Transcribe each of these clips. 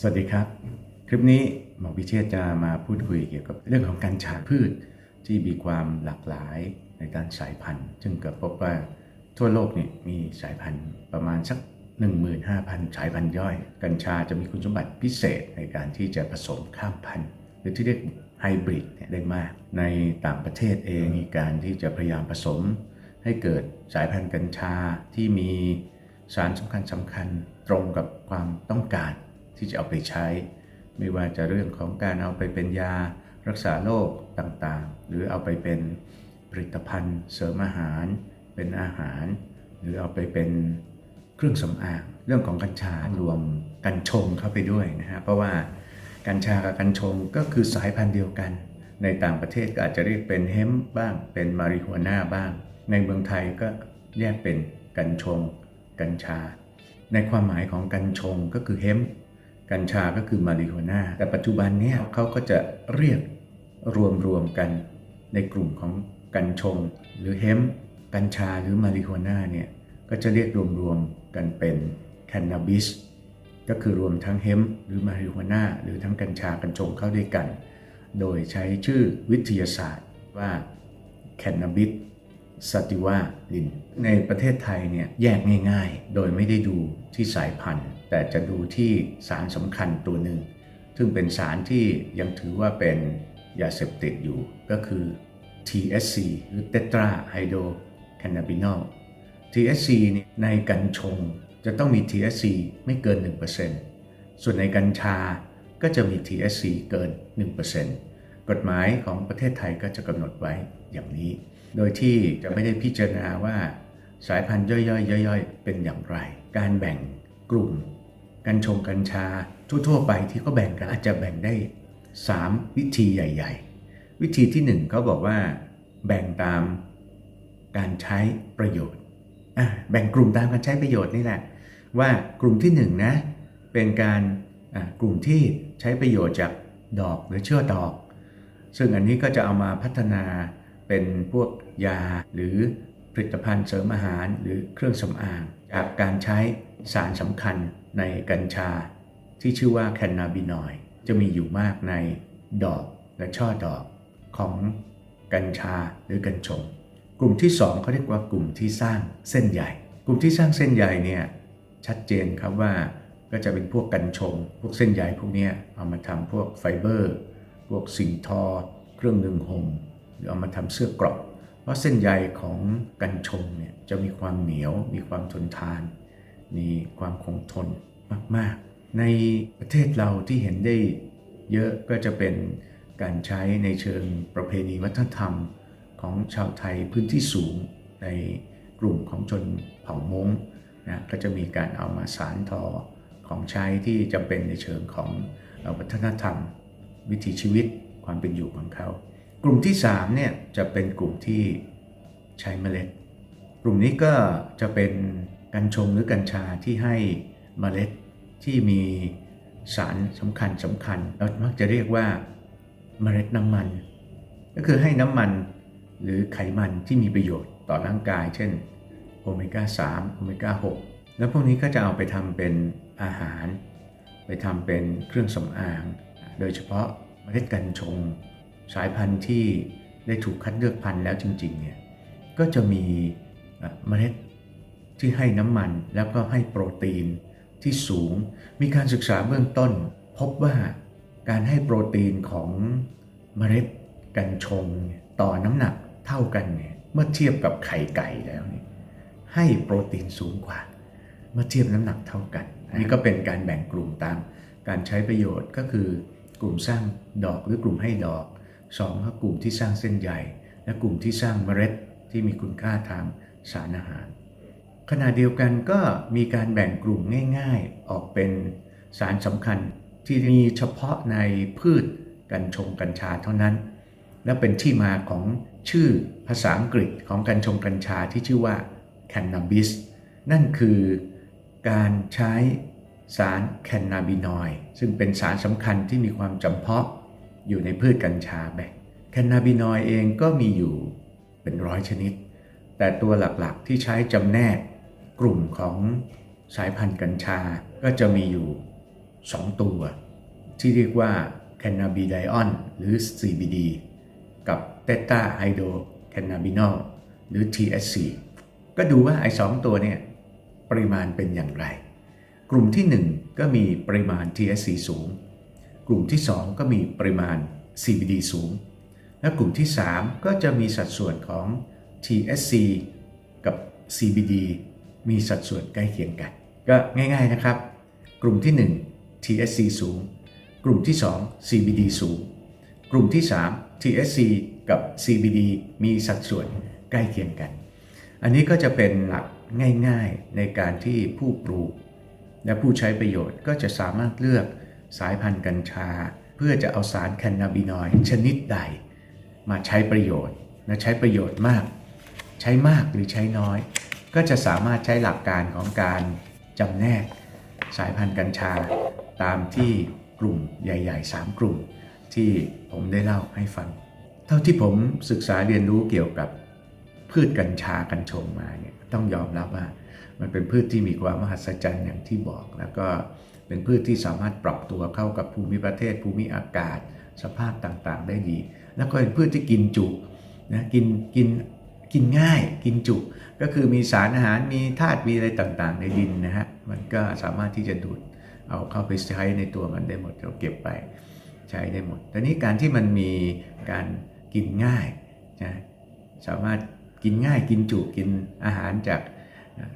สวัสดีครับ คลิปนี้หมอพิเชษจะมาพูดคุยเกี่ยวกับเรื่องของการฉาพืชที่มีความหลากหลายในการสายพันธุ์ ซึ่งก็พบว่าทั่วโลกนี่มีสายพันธุ์ประมาณสัก 15,000 สายพันธุ์ย่อย กัญชาจะมีคุณสมบัติพิเศษในการที่จะผสมข้ามพันธุ์ หรือที่เรียกไฮบริดเนี่ยได้มาก ในต่างประเทศเองมีการที่จะพยายามผสม ให้เกิดสายพันธุ์กัญชาที่มีสารสำคัญสำคัญตรงกับความต้องการ ที่จะเอาไปใช้ ไม่ว่าจะเรื่องของการเอาไปเป็นยารักษาโรคต่างๆ หรือเอาไปเป็นผลิตภัณฑ์ เสริมอาหาร เป็นอาหาร หรือเอาไปเป็นเครื่องสำอาง เรื่องของกัญชารวมกัญชงเข้าไปด้วยนะฮะเพราะว่ากัญชากับกัญชงก็คือสายพันธุ์เดียวกัน ในต่างประเทศก็อาจจะเรียกเป็นเฮมบ้างเป็นมาริโฮน่าบ้าง ในเมืองไทยก็แยกเป็นกัญชง กัญชา ในความหมายของกัญชงก็คือเฮม กัญชาก็คือมาริโฮน่าแต่ปัจจุบันเนี้เขาก็จะเรียกรวมรวมกันในกลุ่มของกัญชง หรือเฮมกัญชาหรือมาริโฮน่าเนี่ยก็จะเรียกรวมรวมๆกันเป็นแคนนาบิสก็คือรวมทั้งเฮมหรือมาริโฮน่าหรือทั้งกัญชากัญชงเข้าด้วยกัน โดยใช้ชื่อวิทยาศาสตร์ว่าแคนนาบิส สติวาลิน ในประเทศไทยเนี่ยแยกง่ายๆ โดยไม่ได้ดูที่สายพันธุ์ แต่จะดูที่สารสำคัญตัวหนึ่ง ซึ่งเป็นสารที่ยังถือว่าเป็นยาเสพติดอยู่ก็คือ THC หรือ Tetra Hydrocannabinol THC นี่ในกัญชงจะต้องมี THC ไม่เกิน 1%ส่วนในกัญชาก็จะมี THC เกิน 1%กฎหมายของประเทศไทยก็จะกำหนดไว้อย่างนี้ โดยที่จะไม่ได้พิจารณาว่าสายพันธุ์ย่อยๆย่อยๆ เป็นอย่างไร การแบ่งกลุ่ม กัญชงกัญชา ทั่วๆไปที่เขาแบ่งกันอาจจะแบ่งได้ 3 วิธีใหญ่ ๆ วิธีที่ 1เขาบอกว่า แบ่งตามการใช้ประโยชน์แบ่งกลุ่มตามการใช้ประโยชน์นี่แหละ ว่ากลุ่มที่1นนะเป็นการกลุ่มที่ใช้ประโยชน์จากดอกหรือเชื้อดอก ซึ่งอันนี้ก็จะเอามาพัฒนาเป็นพวก ยา หรือผลิตภัณฑ์เสริมอาหารหรือเครื่องสำอาง จากการใช้สารสำคัญในกัญชา ที่ชื่อว่าแคนนาบินอยจะมีอยู่มากในดอกและช่อดอกของกัญชาหรือกัญชง กลุ่มที่ 2เขาเรียกว่ากลุ่มที่สร้างเส้นใหญ่ กลุ่มที่สร้างเส้นใยเนี่ยชัดเจนครับว่าก็จะเป็นพวกกัญชง พวกเส้นใยพวกนี้เอามาทำพวกไฟเบอร์ พวกสิ่งทอ เครื่องนึ่งห่มหรือเอามาทำเสื้อกราะ เพราะเส้นใยของกัญชงเนี่ยจะมีความเหนียว มีความทนทาน มีความคงทนมาก ๆ ในประเทศเราที่เห็นได้เยอะก็จะเป็นการใช้ในเชิงประเพณีวัฒนธรรมของชาวไทยพื้นที่สูงในกลุ่มของชนเผ่ามงนะก็จะมีการเอามาสารทอของใช้ที่จำเป็นในเชิงของวัฒนธรรม วิถีชีวิตความเป็นอยู่ของเขา กลุ่มที่3เนี่ยจะเป็นกลุ่มที่ใช้เมล็ด กลุ่มนี้ก็จะเป็นกัญชงหรือกัญชาที่ให้เมล็ดที่มีสารสำคัญสำคัญเรามักจะเรียกว่าเมล็ดน้ำมัน ก็คือให้น้ำมันหรือไขมันที่มีประโยชน์ต่อร่างกาย เช่นโอเมก้า3โอเมก้า6แล้วพวกนี้ก็จะเอาไปทำเป็นอาหาร ไปทำเป็นเครื่องสำอาง โดยเฉพาะเมล็ดกัญชง สายพันธุ์ที่ได้ถูกคัดเลือกพันธุ์แล้วจริงๆเนี่ยก็จะมีเมล็ดที่ให้น้ำมันแล้วก็ให้โปรตีนที่สูง มีการศึกษาเบื้องต้น พบว่าการให้โปรตีนของเมล็ดกัญชงต่อน้ำหนักเท่ากันเนี่ยเมื่อเทียบกับไข่ไก่แล้วเนี่ยให้โปรตีนสูงกว่า เมื่อเทียบน้ำหนักเท่ากันนนี้ก็เป็นการแบ่งกลุ่มตาม การใช้ประโยชน์ก็คือกลุ่มสร้างดอกหรือกลุ่มให้ดอก สองก็กลุ่มที่สร้างเส้นใยและกลุ่มที่สร้างเมล็ดที่มีคุณค่าทางสารอาหาร ขณะเดียวกันก็มีการแบ่งกลุ่มง่าย ๆ ออกเป็นสารสำคัญที่มีเฉพาะในพืชกัญชงกัญชาเท่านั้น และเป็นที่มาของชื่อภาษาอังกฤษของกัญชงกัญชาที่ชื่อว่า cannabis นั่นคือการใช้สารแคนนาบินอยซึ่งเป็นสารสำคัญที่มีความจำเพาะ อยู่ในพืชกัญชาแบ่งแคนนาบินอยด์เองก็มีอยู่เป็นร้อยชนิด แต่ตัวหลักๆที่ใช้จำแนกกลุ่มของสายพันธุ์กัญชาก็จะมีอยู่ 2 ตัว ที่เรียกว่า cannabidiol หรือ CBD กับ theta hydrocannabinol หรือ THC ก็ดูว่าไอ้สองตัวเนี่ยปริมาณเป็นอย่างไร กลุ่มที่ 1 ก็มีปริมาณ THC สูง กลุ่มที่ 2 ก็มีปริมาณ CBD สูง และกลุ่มที่ 3 ก็จะมีสัดส่วนของ THC กับ CBD มีสัดส่วนใกล้เคียงกัน ก็ง่ายๆนะครับ กลุ่มที่ 1 THC สูง กลุ่มที่ 2 CBD สูง กลุ่มที่ 3 THC กับ CBD มีสัดส่วนใกล้เคียงกัน อันนี้ก็จะเป็นหลักง่ายๆในการที่ผู้ปลูก และผู้ใช้ประโยชน์ก็จะสามารถเลือก สายพันธุ์กัญชา เพื่อจะเอาสารแคนนาบินอยด์ชนิดใด มาใช้ประโยชน์และใช้ประโยชน์มาก ใช้มากหรือใช้น้อย ก็จะสามารถใช้หลักการของการจำแนกสายพันธุ์กัญชา ตามที่กลุ่มใหญ่ ๆ 3 กลุ่ม ที่ผมได้เล่าให้ฟัง เท่าที่ผมศึกษาเรียนรู้เกี่ยวกับพืชกัญชากัญชงมาเนี่ยต้องยอมรับว่า มันเป็นพืชที่มีความมหัศจรรย์อย่างที่บอกแล้วก็ เป็นพืชที่สามารถปรับตัวเข้ากับภูมิประเทศ ภูมิอากาศ สภาพต่างๆ ได้ดี แล้วก็เป็นพืชที่กินจุนะกินกินกินง่ายกินจุก็คือมีสารอาหารมีธาตุมีอะไรต่างๆ ในดินนะฮะมันก็สามารถที่จะดูดเอาเข้าไปใช้ในตัวมันได้หมดเราเก็บไปใช้ได้หมดแต่นี้การที่มันมีการกินง่ายนะสามารถกินง่ายกินจุกินอาหารจาก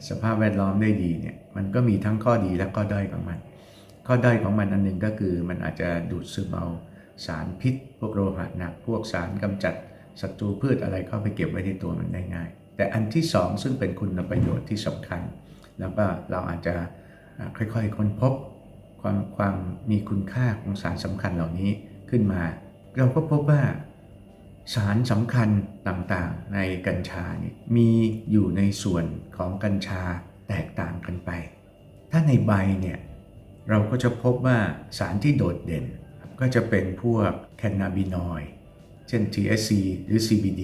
สภาพแวดล้อมได้ดีเนี่ยมันก็มีทั้งข้อดีและข้อด้อยของมัน ข้อด้อยของมันอันหนึ่งก็คือมันอาจจะดูดซึมเอาสารพิษ พวกโลหะหนัก พวกสารกำจัดศัตรูพืชอะไรเข้าไปเก็บไว้ในตัวมันได้ง่าย แต่อันที่สองซึ่งเป็นคุณประโยชน์ที่สำคัญ แล้วก็เราอาจจะค่อยๆค้นพบความความมีคุณค่าของสารสำคัญเหล่านี้ขึ้นมา เราก็พบว่าสารสำคัญต่างๆในกัญชาเนี่ยมีอยู่ในส่วนของกัญชาแตกต่างกันไป ถ้าในใบเนี่ย เราก็จะพบว่าสารที่โดดเด่น ก็จะเป็นพวกแคนนาบินอยด์เช่น THC หรือ CBD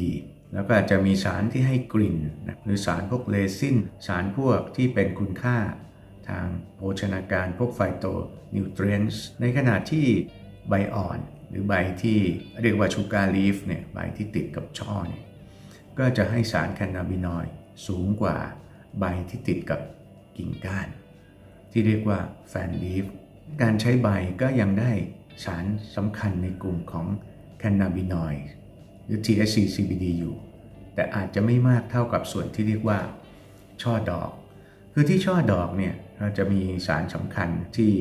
แล้วก็อาจจะมีสารที่ให้กลิ่นนะหรือสารพวกเลซินสารพวกที่เป็นคุณค่า ทางโภชนาการพวกไฟโตนิวเทรียนส์ในขณะที่ใบอ่อนหรือใบที่เรียกว่าชูการลีฟเนี่ยใบที่ติดกับช่อเนี่ยก็จะให้สารแคนนาบินอยด์สูงกว่าใบที่ติดกับกิ่งก้าน ที่เรียกว่าแฟนลีฟการใช้ใบก็ยังได้สารสำคัญในกลุ่มของแคนนาบินอยด์หรือ THC CBD อยู่ แต่อาจจะไม่มากเท่ากับส่วนที่เรียกว่า ช่อดอก คือที่ช่อดอกเนี่ยเราจะมีสารสำคัญที่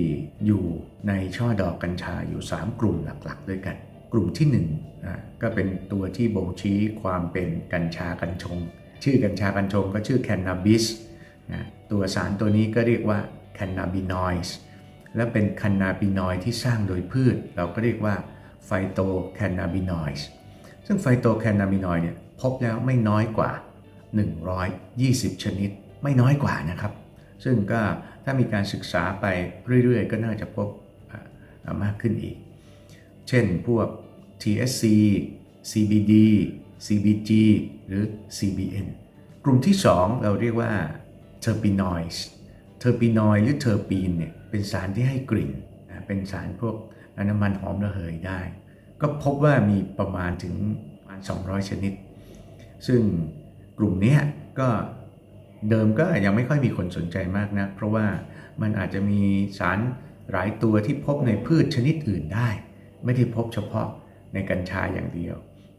อยู่ในช่อดอกกัญชาอยู่ 3 กลุ่มหลักๆ ด้วยกัน กลุ่มที่1อะก็เป็นตัวที่บ่งชี้ความเป็นกัญชากัญชง ชื่อกัญชากัญชงก็ชื่อแคนนาบิสนะตัวสารตัวนี้ก็เรียกว่า แคนนาบินอยด์และเป็นแคนนาบินอยด์ที่สร้างโดยพืช เราก็เรียกว่าไฟโตแคนนาบินอยด์ซึ่งไฟโตแคนนาบินอยด์เนี่ยพบแล้วไม่น้อยกว่า 120 ชนิดไม่น้อยกว่านะครับ ซึ่งก็ถ้ามีการศึกษาไปเรื่อยๆ ก็น่าจะพบมากขึ้นอีก เช่นพวก TSC CBD CBG หรือ CBN กลุ่มที่ 2 เราเรียกว่า terpenoids เทอร์ปีนอยหรือเทอร์ปีนเนี่ยเป็นสารที่ให้กลิ่นเป็นสารพวกน้ำมันหอมระเหยได้ ก็พบว่ามีประมาณถึงประมาณ 200 ชนิด ซึ่งกลุ่มนี้ก็เดิมก็ยังไม่ค่อยมีคนสนใจมากนะเพราะว่ามันอาจจะมีสารหลายตัวที่พบในพืชชนิดอื่นได้ ไม่ได้พบเฉพาะในกัญชาอย่างเดียว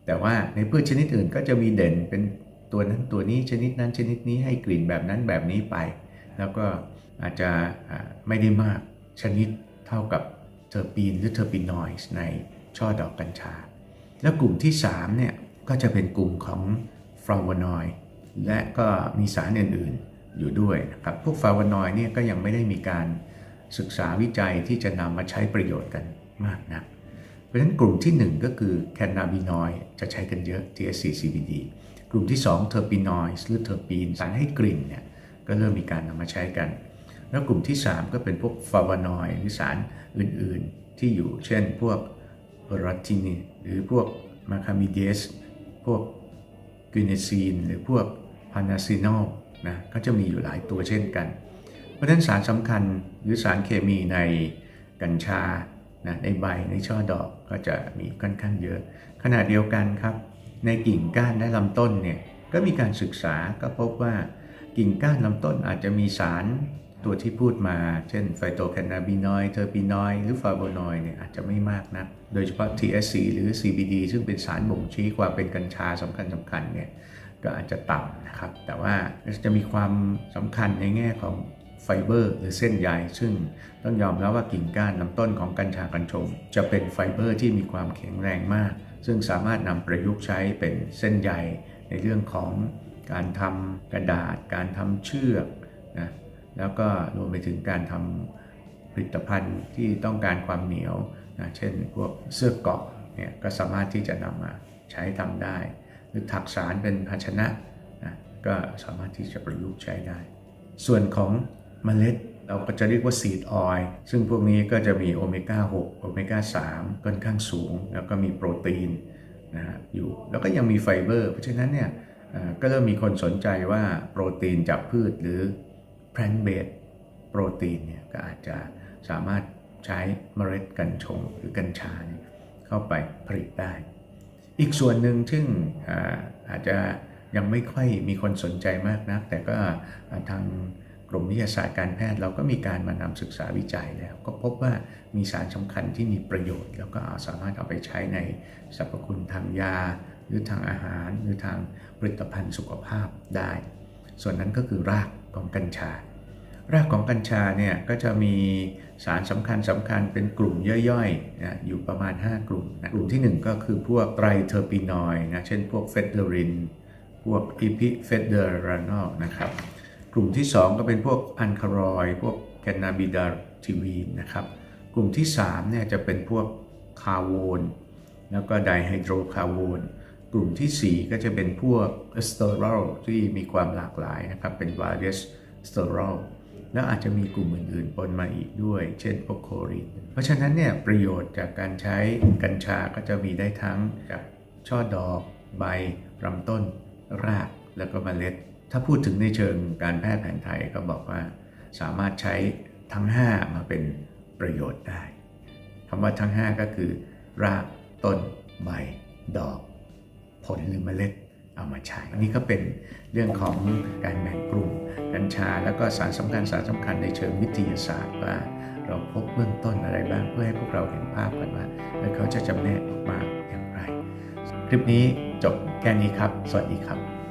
แต่ว่าในพืชชนิดอื่นก็จะมีเด่นเป็นตัวนั้นตัวนี้ชนิดนั้นชนิดนี้ให้กลิ่นแบบนั้นแบบนี้ไป แล้วก็ อาจจะไม่ได้มากชนิดเท่ากับเทอร์ปีนหรือเทอร์ปีนอยด์ในช่อดอกกัญชา แล้วกลุ่มที่3เนี่ยก็จะเป็นกลุ่มของฟลาวโนอยด์และก็มีสารอื่นๆอยู่ด้วยนะครับ พวกฟลาวโนอยด์เนี่ยก็ยังไม่ได้มีการศึกษาวิจัยที่จะนำมาใช้ประโยชน์กันมากนะักเพราะฉะนั้นกลุ่มที่ 1 ก็คือแคนนาบินอยด์จะใช้กันเยอะ THC CBD กลุ่มที่2เทอร์ปีนอยด์หรือเทอร์ปีนสารให้กลิ่นเนี่ยก็เริ่มมีการนำมาใช้กัน แล้วกลุ่มที่ 3 ก็เป็นพวกฟาวโนอยด์หรือสารอื่นๆที่อยู่เช่นพวกโรตินีหรือพวกมาคามิเดสพวกกินซีนหรือพวกพานาซินอลนะก็จะมีอยู่หลายตัวเช่นกัน เพราะฉะนั้นสารสำคัญหรือสารเคมีในกัญชานะในใบในช่อดอกก็จะมีค่อนข้างเยอะขณะเดียวกันครับ ในกิ่งก้านและลำต้นเนี่ยก็มีการศึกษาก็พบว่ากิ่งก้านลำต้นอาจจะมีสาร ตัวที่พูดมา เช่นไฟโตแคนาบินอยด์เทอร์ปินอยด์หรือฟาโวนอยด์เนี่ยอาจจะไม่มากนะโดยเฉพาะ THC หรือ CBD ซึ่งเป็นสารบ่งชี้ความเป็นกัญชาสำคัญสำคัญเนี่ยก็อาจจะต่ำนะครับ แต่ว่าจะมีความสำคัญในแง่ของไฟเบอร์หรือเส้นใยซึ่งต้องยอมรับว่ากิ่งก้านลำต้นของกัญชากัญชง จะเป็นไฟเบอร์ที่มีความแข็งแรงมาก ซึ่งสามารถนำประยุกต์ใช้เป็นเส้นใยในเรื่องของการทำกระดาษ การทำเชือก แล้วก็รวมไปถึงการทำผลิตภัณฑ์ที่ต้องการความเหนียวนะเช่นพวกเสื้อเกาะเนี่ยก็สามารถที่จะนำมาใช้ทำได้ หรือถักสารเป็นภาชนะนะก็สามารถที่จะประยุกต์ใช้ได้ ส่วนของเมล็ดเราก็จะเรียกว่าซีดออยล์ซึ่งพวกนี้ก็จะมีโอเมก้า 6 โอเมก้า 3 ค่อนข้างสูง แล้วก็มีโปรตีนนะฮะอยู่ แล้วก็ยังมีไฟเบอร์ เพราะฉะนั้นเนี่ยก็เริ่มมีคนสนใจว่าโปรตีนจากพืชหรือ plant b a s e โปรตีนเนี่ยก็อาจจะสามารถใช้เมล็ดกัญชงหรือกัญชาเเข้าไปผลิตได้ อีกส่วนหนึ่งซึ่งอาอาจจะยังไม่ค่อยมีคนสนใจมากนัก แต่ก็ทางกรมวิทยาศาสตร์การแพทย์เราก็มีการมานำศึกษาวิจัยแล้ว ก็พบว่ามีสารสำคัญที่มีประโยชน์ แล้วก็าสามารถเอาไปใช้ในสรรพคุณทางยา หรือทางอาหาร หรือทางผลิตภัณฑ์สุขภาพได้ ส่วนนั้นก็คือราก ของกัญชารากของกัญชาเนี่ยก็จะมีสารสำคัญสำคัญเป็นกลุ่มย่อยๆนะอยู่ประมาณ 5 กลุ่มนะกลุ่มที่ 1 ก็คือพวกไตรเทอร์ปินอย์นะเช่นพวกเฟเดริน พวกอีพิเฟเดอรานอลนะครับ กลุ่มที่ 2 ก็เป็นพวกอันคารอย พวกแคนาบิดาทีวีนนะครับ กลุ่มที่3เนี่ยจะเป็นพวกคาร์โวนแล้วก็ไดไฮโดรคาร์โวน กลุ่มทีสี่ 4 ก็จะเป็นพวกเอสเตอรอลที่มีความหลากหลายนะครับ เป็น various สเตอรอลแล้วอาจจะมีกลุ่มอื่นๆปนมาอีกด้วย เช่นพวกโครินเพราะฉะนั้นเนี่ยประโยชน์จากการใช้กัญชาก็จะมีได้ทั้งจากช่อดอก ใบลำต้น ราก แล้วก็เมล็ด ถ้าพูดถึงในเชิงการแพทย์แผนไทยก็บอกว่า สามารถใช้ทั้ง 5 มาเป็นประโยชน์ได้คำว่าทั้ง 5 ก็คือ ราก ต้น ใบ ดอก ผลหรือเมล็ดเอามาใช้อันนี้ก็เป็นเรื่องของการแบ่งกลุ่มกัญชา แล้วก็สารสำคัญสารสำคัญในเชิงวิทยาศาสตร์ว่าเราพบเบื้องต้นอะไรบ้างเพื่อให้พวกเราเห็นภาพกันว่าแล้วเขาจะจำแนกออกมาอย่างไร คลิปนี้จบแค่นี้ครับ สวัสดีครับ